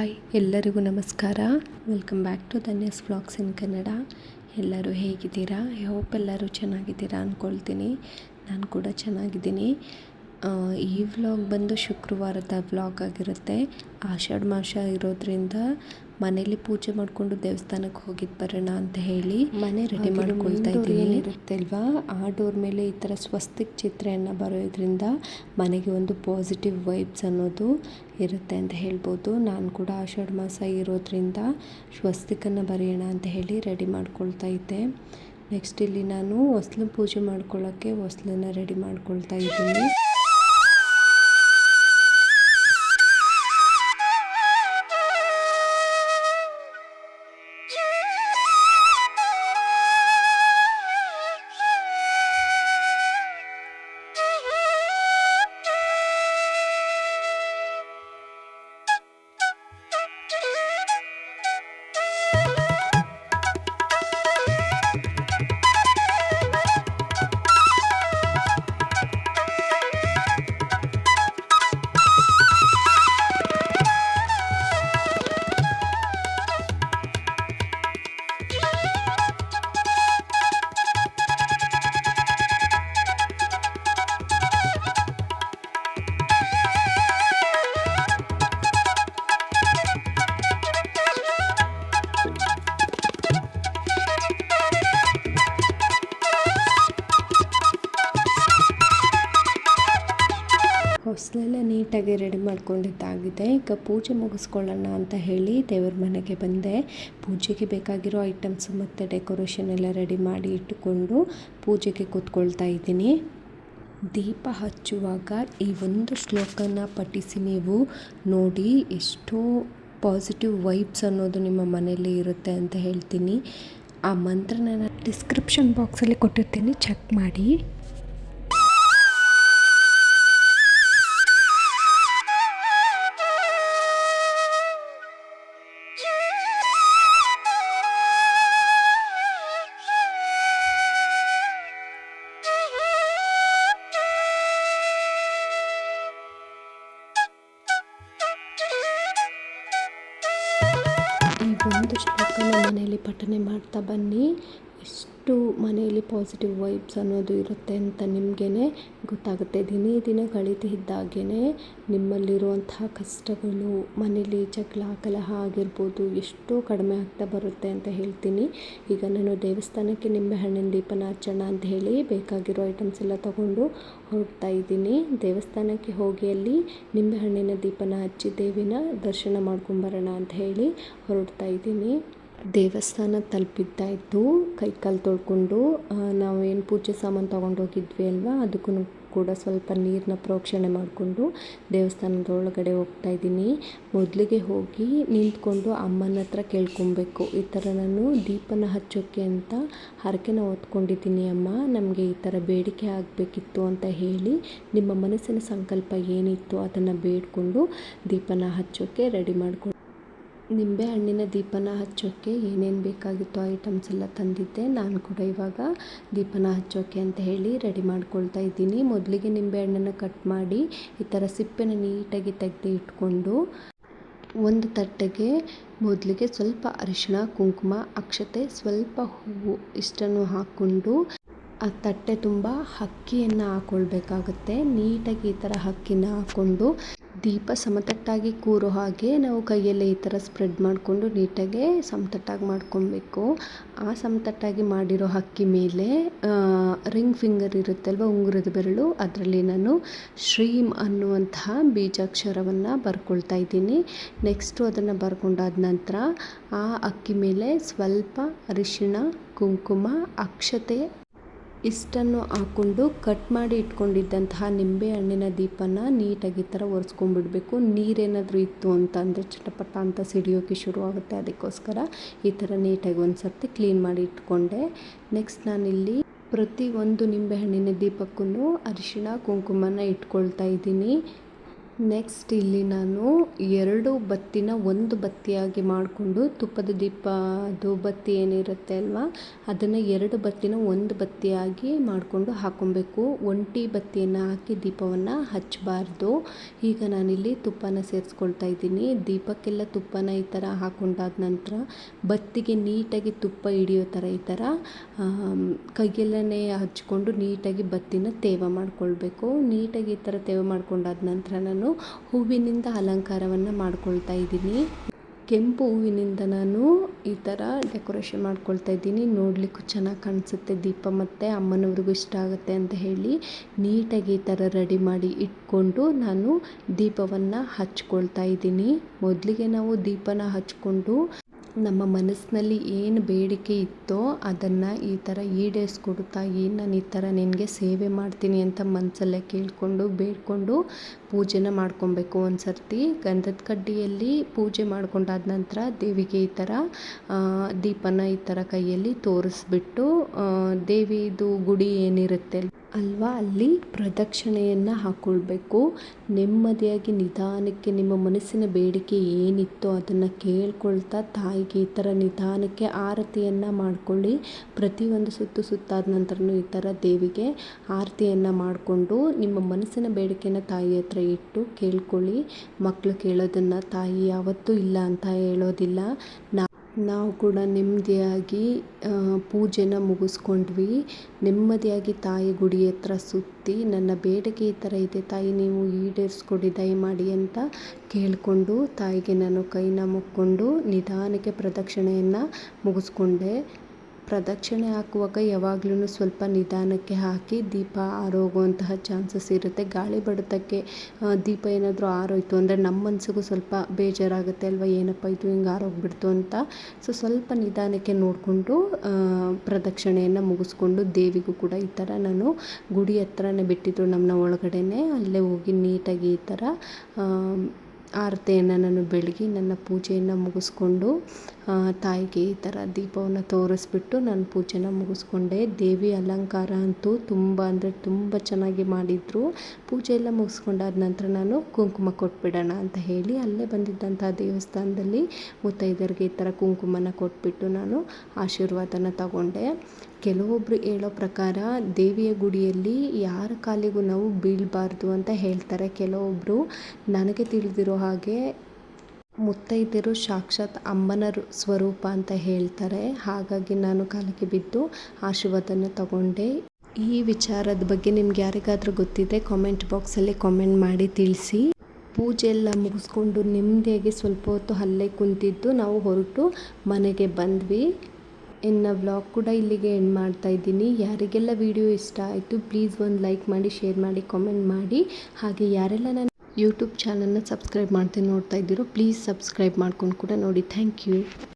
Hi, ಎಲ್ಲರಿಗೂ ನಮಸ್ಕಾರ. Welcome back to Dhanya's vlogs in Kannada ಎಲ್ಲರೂ ಹೇಗಿದ್ದೀರಾ? ಐ ಹೋಪ್ ಎಲ್ಲರೂ ಚೆನ್ನಾಗಿದ್ದೀರಾ ಅಂದ್ಕೊಳ್ತೀನಿ ನಾನು ಕೂಡ ಚೆನ್ನಾಗಿದ್ದೀನಿ. ಈ ವ್ಲಾಗ್ ಬಂದು ಶುಕ್ರವಾರದ ವ್ಲಾಗ್ ಆಗಿರುತ್ತೆ. ಆಷಾಢ ಮಾಸ ಇರೋದ್ರಿಂದ ಮನೇಲಿ ಪೂಜೆ ಮಾಡಿಕೊಂಡು ದೇವಸ್ಥಾನಕ್ಕೆ ಹೋಗಿದ್ದು ಬರೋಣ ಅಂತ ಹೇಳಿ ಮನೆ ರೆಡಿ ಮಾಡ್ಕೊಳ್ತಾ ಇದ್ದೀನಿ. ಅಲ್ವಾ ಆ ಡೋರ್ ಮೇಲೆ ಈ ಥರ ಸ್ವಸ್ತಿಕ್ ಚಿತ್ರೆಯನ್ನ ಬರೋದ್ರಿಂದ ಮನೆಗೆ ಒಂದು ಪಾಸಿಟಿವ್ ವೈಬ್ಸ್ ಅನ್ನೋದು ಇರುತ್ತೆ ಅಂತ ಹೇಳ್ಬೋದು. ನಾನು ಕೂಡ ಆಷಾಢ ಮಾಸ ಇರೋದ್ರಿಂದ ಸ್ವಸ್ತಿಕನ್ನು ಬರೆಯೋಣ ಅಂತ ಹೇಳಿ ರೆಡಿ ಮಾಡ್ಕೊಳ್ತಾ ಇದ್ದೆ. ನೆಕ್ಸ್ಟ್ ಇಲ್ಲಿ ನಾನು ಹೊಸ್ಲು ಪೂಜೆ ಮಾಡ್ಕೊಳ್ಳೋಕ್ಕೆ ಹೊಸ್ಲನ್ನ ರೆಡಿ ಮಾಡ್ಕೊಳ್ತಾ ಇದ್ದೀನಿ. ಹೊಸಲೆಲ್ಲ ನೀಟಾಗಿ ರೆಡಿ ಮಾಡ್ಕೊಂಡಿದ್ದಾಗಿದೆ. ಈಗ ಪೂಜೆ ಮುಗಿಸ್ಕೊಳ್ಳೋಣ ಅಂತ ಹೇಳಿ ದೇವ್ರ ಮನೆಗೆ ಬಂದೆ. ಪೂಜೆಗೆ ಬೇಕಾಗಿರೋ ಐಟಮ್ಸ್ ಮತ್ತು ಡೆಕೋರೇಷನ್ ಎಲ್ಲ ರೆಡಿ ಮಾಡಿ ಇಟ್ಟುಕೊಂಡು ಪೂಜೆಗೆ ಕೂತ್ಕೊಳ್ತಾ ಇದ್ದೀನಿ. ದೀಪ ಹಚ್ಚುವಾಗ ಈ ಒಂದು ಶ್ಲೋಕನ ಪಠಿಸಿ ನೀವು ನೋಡಿ ಎಷ್ಟೋ ಪಾಸಿಟಿವ್ ವೈಬ್ಸ್ ಅನ್ನೋದು ನಿಮ್ಮ ಮನೆಯಲ್ಲಿ ಇರುತ್ತೆ ಅಂತ ಹೇಳ್ತೀನಿ. ಆ ಮಂತ್ರನ ಡಿಸ್ಕ್ರಿಪ್ಷನ್ ಬಾಕ್ಸಲ್ಲಿ ಕೊಟ್ಟಿರ್ತೀನಿ. ಚೆಕ್ ಮಾಡಿ. ಒಂದು ಶ್ಲೋಕನ ಮನೆಯಲ್ಲಿ ಪಠನೆ ಮಾಡ್ತಾ ಬನ್ನಿ. ಎಷ್ಟು ಮನೆಯಲ್ಲಿ ಪಾಸಿಟಿವ್ ವೈಬ್ಸ್ ಅನ್ನೋದು ಇರುತ್ತೆ ಅಂತ ನಿಮಗೇ ಗೊತ್ತಾಗುತ್ತೆ. ದಿನೇ ದಿನ ಕಳೀತಿದ್ದಾಗೇ ನಿಮ್ಮಲ್ಲಿರುವಂತಹ ಕಷ್ಟಗಳು ಮನೇಲಿ ಜಗಳ, ಕಲಹ ಆಗಿರ್ಬೋದು ಎಷ್ಟೋ ಕಡಿಮೆ ಆಗ್ತಾ ಬರುತ್ತೆ ಅಂತ ಹೇಳ್ತೀನಿ. ಈಗ ನಾನು ದೇವಸ್ಥಾನಕ್ಕೆ ನಿಂಬೆಹಣ್ಣಿನ ದೀಪನ ಹಚ್ಚೋಣ ಅಂತ ಹೇಳಿ ಬೇಕಾಗಿರೋ ಐಟಮ್ಸ್ ಎಲ್ಲ ತಗೊಂಡು ಹೊರಡ್ತಾ ಇದ್ದೀನಿ. ದೇವಸ್ಥಾನಕ್ಕೆ ಹೋಗಿ ಅಲ್ಲಿ ನಿಂಬೆಹಣ್ಣಿನ ದೀಪನ ಹಚ್ಚಿ ದೇವಿನ ದರ್ಶನ ಮಾಡ್ಕೊಂಬರೋಣ ಅಂತ ಹೇಳಿ ಹೊರಡ್ತಾ ಇದ್ದೀನಿ. ದೇವಸ್ಥಾನ ತಲುಪಿದ್ದಾಯಿತು ಕೈ ಕಾಲು ತೊಳ್ಕೊಂಡು ನಾವು ಏನು ಪೂಜೆ ಸಾಮಾನು ತೊಗೊಂಡು ಹೋಗಿದ್ವಿ ಅಲ್ವಾ? ಅದಕ್ಕೂ ಕೂಡ ಸ್ವಲ್ಪ ನೀರನ್ನ ಪ್ರೋಕ್ಷಣೆ ಮಾಡಿಕೊಂಡು ದೇವಸ್ಥಾನದ ಒಳಗಡೆ ಹೋಗ್ತಾ ಇದ್ದೀನಿ. ಮೊದಲಿಗೆ ಹೋಗಿ ನಿಂತ್ಕೊಂಡು ಅಮ್ಮನ ಹತ್ರ ಕೇಳ್ಕೊಬೇಕು. ಈ ಥರ ನಾನು ದೀಪನ ಹಚ್ಚೋಕ್ಕೆ ಅಂತ ಹರಕೆನ ಓದ್ಕೊಂಡಿದ್ದೀನಿ ಅಮ್ಮ. ನಮಗೆ ಈ ಥರ ಬೇಡಿಕೆ ಆಗಬೇಕಿತ್ತು ಅಂತ ಹೇಳಿ ನಿಮ್ಮ ಮನಸ್ಸಿನ ಸಂಕಲ್ಪ ಏನಿತ್ತು ಅದನ್ನು ಬೇಡಿಕೊಂಡು ದೀಪನ ಹಚ್ಚೋಕ್ಕೆ ರೆಡಿ ಮಾಡ್ಕೊಂಡು ನಿಂಬೆ ಹಣ್ಣಿನ ದೀಪನ ಹಚ್ಚೋಕ್ಕೆ ಏನೇನು ಬೇಕಾಗಿತ್ತು ಐಟಮ್ಸ್ ಎಲ್ಲ ತಂದಿದ್ದೆ. ನಾನು ಕೂಡ ಇವಾಗ ದೀಪನ ಹಚ್ಚೋಕ್ಕೆ ಅಂತ ಹೇಳಿ ರೆಡಿ ಮಾಡ್ಕೊಳ್ತಾ ಇದ್ದೀನಿ. ಮೊದಲಿಗೆ ನಿಂಬೆ ಹಣ್ಣನ್ನು ಕಟ್ ಮಾಡಿ ಈ ಥರ ಸಿಪ್ಪೆನ ನೀಟಾಗಿ ತೆಗೆದು ಇಟ್ಕೊಂಡು ಒಂದು ತಟ್ಟೆಗೆ ಮೊದಲಿಗೆ ಸ್ವಲ್ಪ ಅರಿಶಿಣ, ಕುಂಕುಮ, ಅಕ್ಷತೆ, ಸ್ವಲ್ಪ ಹೂವು ಇಷ್ಟನ್ನು ಹಾಕ್ಕೊಂಡು ಆ ತಟ್ಟೆ ತುಂಬ ಹಕ್ಕಿಯನ್ನು ಹಾಕ್ಕೊಳ್ಬೇಕಾಗುತ್ತೆ ನೀಟಾಗಿ ಈ ಥರ ಹಕ್ಕಿನ ಹಾಕ್ಕೊಂಡು ದೀಪ ಸಮತಟ್ಟಾಗಿ ಕೂರೋ ಹಾಗೆ ನಾವು ಕೈಯಲ್ಲೇ ಈ ಥರ ಸ್ಪ್ರೆಡ್ ಮಾಡಿಕೊಂಡು ನೀಟಾಗಿ ಸಮತಟ್ಟಾಗಿ ಮಾಡ್ಕೊಬೇಕು. ಆ ಸಮತಟ್ಟಾಗಿ ಮಾಡಿರೋ ಹಕ್ಕಿ ಮೇಲೆ ರಿಂಗ್ ಫಿಂಗರ್ ಇರುತ್ತಲ್ವ, ಉಂಗುರದ ಬೆರಳು, ಅದರಲ್ಲಿ ನಾನು ಶ್ರೀಮ್ ಅನ್ನುವಂತಹ ಬೀಜಾಕ್ಷರವನ್ನು ಬರ್ಕೊಳ್ತಾ ಇದ್ದೀನಿ. ನೆಕ್ಸ್ಟು ಅದನ್ನು ಬರ್ಕೊಂಡಾದ ನಂತರ ಆ ಅಕ್ಕಿ ಮೇಲೆ ಸ್ವಲ್ಪ ಅರಿಶಿಣ, ಕುಂಕುಮ, ಅಕ್ಷತೆ ಇಷ್ಟನ್ನು ಹಾಕ್ಕೊಂಡು ಕಟ್ ಮಾಡಿ ಇಟ್ಕೊಂಡಿದ್ದಂತಹ ನಿಂಬೆ ಹಣ್ಣಿನ ದೀಪನ ನೀಟಾಗಿ ಈ ಥರ ಒರೆಸ್ಕೊಂಡ್ಬಿಡ್ಬೇಕು ನೀರೇನಾದರೂ ಇತ್ತು ಅಂತ ಅಂದರೆ ಚಟಪಟ ಅಂತ ಸಿಡಿಯೋಕ್ಕೆ ಶುರುವಾಗುತ್ತೆ. ಅದಕ್ಕೋಸ್ಕರ ಈ ಥರ ನೀಟಾಗಿ ಒಂದು ಸರ್ತಿ ಕ್ಲೀನ್ ಮಾಡಿ ಇಟ್ಕೊಂಡೆ. ನೆಕ್ಸ್ಟ್ ನಾನಿಲ್ಲಿ ಪ್ರತಿ ಒಂದು ನಿಂಬೆಹಣ್ಣಿನ ದೀಪಕ್ಕೂ ಅರಿಶಿಣ, ಕುಂಕುಮನ ಇಟ್ಕೊಳ್ತಾ ಇದ್ದೀನಿ. ನೆಕ್ಸ್ಟ್ ಇಲ್ಲಿ ನಾನು ಎರಡು ಬತ್ತಿನ ಒಂದು ಬತ್ತಿಯಾಗಿ ಮಾಡಿಕೊಂಡು ತುಪ್ಪದ ದೀಪ ಅದು ಬತ್ತಿ ಏನಿರುತ್ತೆ ಅಲ್ವಾ? ಅದನ್ನು ಎರಡು ಬತ್ತಿನ ಒಂದು ಬತ್ತಿಯಾಗಿ ಮಾಡಿಕೊಂಡು ಹಾಕೊಬೇಕು ಒಂಟಿ ಬತ್ತಿಯನ್ನು ಹಾಕಿ ದೀಪವನ್ನು ಹಚ್ಚಬಾರ್ದು. ಈಗ ನಾನಿಲ್ಲಿ ತುಪ್ಪನ ಸೇರಿಸ್ಕೊಳ್ತಾ ಇದ್ದೀನಿ. ದೀಪಕ್ಕೆಲ್ಲ ತುಪ್ಪನ ಈ ಥರ ಹಾಕೊಂಡಾದ ನಂತರ ಬತ್ತಿಗೆ ನೀಟಾಗಿ ತುಪ್ಪ ಹಿಡಿಯೋ ಥರ ಈ ಥರ ಕೈಯಲ್ಲೇ ಹಚ್ಕೊಂಡು ನೀಟಾಗಿ ಬತ್ತಿನ ತೇವ ಮಾಡಿಕೊಳ್ಬೇಕು. ನೀಟಾಗಿ ಈ ಥರ ತೇವ ಮಾಡ್ಕೊಂಡಾದ ನಂತರ ನಾನು ಹೂವಿನಿಂದ ಅಲಂಕಾರವನ್ನು ಮಾಡ್ಕೊಳ್ತಾ ಇದ್ದೀನಿ. ಕೆಂಪು ಹೂವಿನಿಂದ ನಾನು ಈ ಥರ ಡೆಕೋರೇಷನ್ ಮಾಡ್ಕೊಳ್ತಾ ಇದ್ದೀನಿ. ನೋಡಲಿಕ್ಕೂ ಚೆನ್ನಾಗಿ ಕಾಣಿಸುತ್ತೆ. ದೀಪ ಮತ್ತು ಅಮ್ಮನವ್ರಿಗೂ ಇಷ್ಟ ಆಗುತ್ತೆ ಅಂತ ಹೇಳಿ ನೀಟಾಗಿ ಈ ಥರ ರೆಡಿ ಮಾಡಿ ಇಟ್ಕೊಂಡು ನಾನು ದೀಪವನ್ನು ಹಚ್ಕೊಳ್ತಾ ಇದ್ದೀನಿ. ಮೊದಲಿಗೆ ನಾವು ದೀಪನ ಹಚ್ಕೊಂಡು ನಮ್ಮ ಮನಸ್ಸಿನಲ್ಲಿ ಏನು ಬೇಡಿಕೆ ಇತ್ತೋ ಅದನ್ನು ಈ ಥರ ಈಡೇರಿಸ್ಕೊಡ್ತಾ ಏನು ನಾನು ಈ ಥರ ನಿನಗೆ ಸೇವೆ ಮಾಡ್ತೀನಿ ಅಂತ ಮನಸ್ಸಲ್ಲೇ ಕೇಳಿಕೊಂಡು, ಬೇಡ್ಕೊಂಡು ಪೂಜೆನ ಮಾಡ್ಕೊಬೇಕು. ಒಂದು ಸರ್ತಿ ಗಂಧದ ಕಡ್ಡಿಯಲ್ಲಿ ಪೂಜೆ ಮಾಡ್ಕೊಂಡಾದ ನಂತರ ದೇವಿಗೆ ಈ ಥರ ದೀಪನ ಈ ಥರ ಕೈಯಲ್ಲಿ ತೋರಿಸ್ಬಿಟ್ಟು ದೇವಿದು ಗುಡಿ ಏನಿರುತ್ತೆ ಅಲ್ವಾ? ಅಲ್ಲಿ ಪ್ರದಕ್ಷಿಣೆಯನ್ನು ಹಾಕ್ಕೊಳ್ಬೇಕು ನೆಮ್ಮದಿಯಾಗಿ ನಿಧಾನಕ್ಕೆ ನಿಮ್ಮ ಮನಸ್ಸಿನ ಬೇಡಿಕೆ ಏನಿತ್ತೋ ಅದನ್ನು ಕೇಳ್ಕೊಳ್ತಾ ತಾಯಿಗೆ ಈ ಥರ ನಿಧಾನಕ್ಕೆ ಆರತಿಯನ್ನು ಮಾಡಿಕೊಳ್ಳಿ. ಪ್ರತಿಯೊಂದು ಸುತ್ತು ಸುತ್ತಾದ ನಂತರನೂ ಈ ಥರ ದೇವಿಗೆ ಆರತಿಯನ್ನು ಮಾಡಿಕೊಂಡು ನಿಮ್ಮ ಮನಸ್ಸಿನ ಬೇಡಿಕೆನ ತಾಯಿ ಹತ್ರ ಇಟ್ಟು ಕೇಳ್ಕೊಳ್ಳಿ. ಮಕ್ಕಳು ಕೇಳೋದನ್ನು ತಾಯಿ ಯಾವತ್ತೂ ಇಲ್ಲ ಅಂತ ಹೇಳೋದಿಲ್ಲ. ನಾವು ಕೂಡ ನೆಮ್ಮದಿಯಾಗಿ ಪೂಜೆನ ಮುಗಿಸ್ಕೊಂಡ್ವಿ. ನೆಮ್ಮದಿಯಾಗಿ ತಾಯಿ ಗುಡಿ ಹತ್ರ ಸುತ್ತಿ, ನನ್ನ ಬೇಡಿಕೆ ಈ ಥರ ಇದೆ, ತಾಯಿ ನೀವು ಈಡೇರಿಸ್ಕೊಡಿ, ದಯಮಾಡಿ ಅಂತ ಕೇಳಿಕೊಂಡು ತಾಯಿಗೆ ನಾನು ಕೈನ ಮುಕ್ಕೊಂಡು ನಿಧಾನಕ್ಕೆ ಪ್ರದಕ್ಷಿಣೆಯನ್ನು ಮುಗಿಸ್ಕೊಂಡೆ. ಪ್ರದಕ್ಷಿಣೆ ಹಾಕುವಾಗ ಯಾವಾಗ್ಲೂ ಸ್ವಲ್ಪ ನಿಧಾನಕ್ಕೆ ಹಾಕಿ ದೀಪ ಆರೋಗುವಂತಹ ಚಾನ್ಸಸ್ ಇರುತ್ತೆ. ಗಾಳಿ ಬಡಿತಕ್ಕೆ ದೀಪ ಏನಾದರೂ ಆರೋಯ್ತು ಅಂದರೆ ನಮ್ಮ ಮನಸ್ಸಿಗೂ ಸ್ವಲ್ಪ ಬೇಜಾರಾಗುತ್ತೆ ಅಲ್ವಾ? ಏನಪ್ಪ ಇದು ಹಿಂಗೆ ಆರೋಗ್ಬಿಡ್ತು ಅಂತ. ಸೊ ಸ್ವಲ್ಪ ನಿಧಾನಕ್ಕೆ ನೋಡಿಕೊಂಡು ಪ್ರದಕ್ಷಿಣೆಯನ್ನು ಮುಗಿಸ್ಕೊಂಡು ದೇವಿಗೂ ಕೂಡ ಈ ಥರ ನಾನು ಗುಡಿ ಹತ್ರನೇ ಬಿಟ್ಟಿದ್ರು ನಮ್ಮನ್ನ ಒಳಗಡೆನೆ. ಅಲ್ಲೇ ಹೋಗಿ ನೀಟಾಗಿ ಈ ಥರ ಆರತಿಯನ್ನು ನಾನು ಬೆಳಗಿ ನನ್ನ ಪೂಜೆಯನ್ನು ಮುಗಿಸ್ಕೊಂಡು ತಾಯಿಗೆ ಈ ಥರ ದೀಪವನ್ನು ತೋರಿಸ್ಬಿಟ್ಟು ನಾನು ಪೂಜೆನ ಮುಗಿಸ್ಕೊಂಡೆ. ದೇವಿ ಅಲಂಕಾರ ಅಂತೂ ತುಂಬ ಅಂದರೆ ತುಂಬ ಚೆನ್ನಾಗಿ ಮಾಡಿದರು. ಪೂಜೆ ಎಲ್ಲ ಮುಗಿಸ್ಕೊಂಡಾದ ನಂತರ ನಾನು ಕುಂಕುಮ ಕೊಟ್ಬಿಡೋಣ ಅಂತ ಹೇಳಿ ಅಲ್ಲೇ ಬಂದಿದ್ದಂಥ ದೇವಸ್ಥಾನದಲ್ಲಿ ಮುತ್ತೈದೆಯರಿಗೆ ಈ ಥರ ಕುಂಕುಮನ ಕೊಟ್ಬಿಟ್ಟು ನಾನು ಆಶೀರ್ವಾದನ ತಗೊಂಡೆ. ಕೆಲವೊಬ್ಬರು ಹೇಳೋ ಪ್ರಕಾರ ದೇವಿಯ ಗುಡಿಯಲ್ಲಿ ಯಾರ ಕಾಲಿಗೂ ನಾವು ಬೀಳಬಾರ್ದು ಅಂತ ಹೇಳ್ತಾರೆ. ಕೆಲವೊಬ್ಬರು ನನಗೆ ತಿಳಿದಿರೋ ಹಾಗೆ ಮುತ್ತೈದೆಯರು ಸಾಕ್ಷಾತ್ ಅಮ್ಮನ ಸ್ವರೂಪ ಅಂತ ಹೇಳ್ತಾರೆ. ಹಾಗಾಗಿ ನಾನು ಕಾಲಿಗೆ ಬಿದ್ದು ಆಶೀರ್ವಾದನ ತಗೊಂಡೆ. ಈ ವಿಚಾರದ ಬಗ್ಗೆ ನಿಮ್ಗೆ ಯಾರಿಗಾದರೂ ಗೊತ್ತಿದೆ ಕಾಮೆಂಟ್ ಬಾಕ್ಸಲ್ಲಿ ಕಾಮೆಂಟ್ ಮಾಡಿ ತಿಳಿಸಿ. ಪೂಜೆ ಎಲ್ಲ ಮುಗಿಸ್ಕೊಂಡು ನೆಮ್ಮದಿಯಾಗಿ ಸ್ವಲ್ಪ ಹೊತ್ತು ಅಲ್ಲೇ ಕುಂತಿದ್ದು ನಾವು ಹೊರಟು ಮನೆಗೆ ಬಂದ್ವಿ. ಇನ್ನು ವ್ಲಾಗ್ ಕೂಡ ಇಲ್ಲಿಗೆ ಎಂಡ್ ಮಾಡ್ತಾ ಇದ್ದೀನಿ. ಯಾರಿಗೆಲ್ಲ ವಿಡಿಯೋ ಇಷ್ಟ ಆಯಿತು ಪ್ಲೀಸ್ ಒಂದು ಲೈಕ್ ಮಾಡಿ ಶೇರ್ ಮಾಡಿ ಕಾಮೆಂಟ್ ಮಾಡಿ. ಹಾಗೆ ಯಾರೆಲ್ಲ ನಾನು ಯೂಟ್ಯೂಬ್ ಚಾನಲ್ನ ಸಬ್ಸ್ಕ್ರೈಬ್ ಮಾಡ್ತೀನಿ ನೋಡ್ತಾ ಇದ್ದೀರೋ ಪ್ಲೀಸ್ ಸಬ್ಸ್ಕ್ರೈಬ್ ಮಾಡ್ಕೊಂಡು ಕೂಡ ನೋಡಿ. Thank you